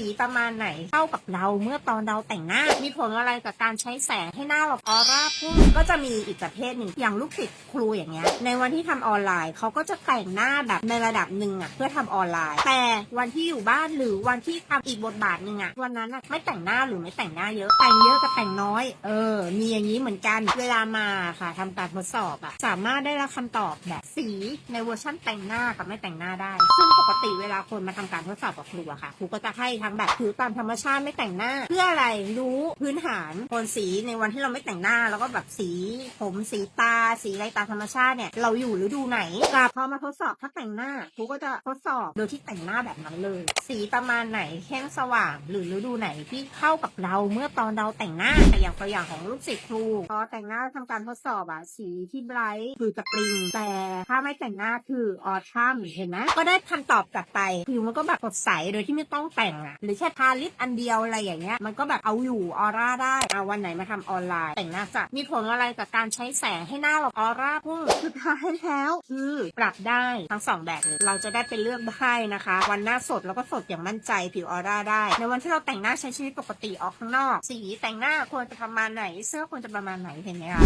สีประมาณไหนเข้ากับเราเมื่อตอนเราแต่งหน้า มีผลอะไรกับการใช้แสงให้หน้าเราออร่าพุ่งก็จะมีอีกประเภทหนึ่งอย่างลูกศิษย์ครูอย่างเงี้ยในวันที่ทำออนไลน์เขาก็จะแต่งหน้าแบบในระดับหนึ่งอะเพื่อทำออนไลน์ แต่วันที่อยู่บ้านหรือวันที่ทำอีกบทบาทหนึ่งอะวันนั้นอะไม่แต่งหน้าหรือไม่แต่งหน้าเยอะแต่งเยอะกับแต่งน้อย เออ มีอย่างนี้เหมือนกันเวลามาค่ะทำการทดสอบอะสามารถได้รับคำตอบแบบสีในเวอร์ชั่นแต่งหน้ากับไม่แต่งหน้าได้ ซึ่งปกติเวลาคนมาทำการทดสอบกับครูอะค่ะครูก็จะให้ทั้งแบบผิวตามธรรมชาติไม่แต่งหน้า เพื่ออะไรรู้พื้นฐานโทนสีในวันที่เราไม่แต่งหน้า แล้วก็แบบสีผมสีตา สีอะไรตามธรรมชาติเนี่ยเราอยู่ฤดูไหนกลับพอมาทดสอบถ้าแต่งหน้าครูก็จะทดสอบโดยที่แต่งหน้าแบบนั้นเลย สีประมาณไหนเข้มสว่างหรือฤดูไหนที่เข้ากับเราเมื่อตอนเราแต่งหน้าแต่อย่างตัวอย่างของลูกศิษย์ครูพอแต่งหน้าทำการทดสอบอะสีที่ไบรท์คือสปริงแต่ถ้าไม่แต่งหน้าคือออทัมเห็นไหมก็ได้คำตอบกลับไปผิวมันก็แบบสดใสโดยที่ไม่ต้องแต่งอะหรือแค่ทาลิปอันเดียวอะไรอย่างเงี้ยมันก็แบบเอาอยู่ออร่าได้เอาวันไหนมาทำออนไลน์ แต่งหน้าจะมีผลอะไรกับการใช้แสงให้หน้าเราออร่าพุ่งสุดท้ายแล้วคือปรับได้ทั้งสองแบบเลยเราจะได้ไปเลือกได้นะคะ วันหน้าสดแล้วก็สดอย่างมั่นใจผิวออร่าได้ ในวันที่เราแต่งหน้าใช้ชีวิตปกติออกข้างนอก สีแต่งหน้าควรจะประมาณไหน เสื้อควรจะประมาณไหนเห็นไหมคะ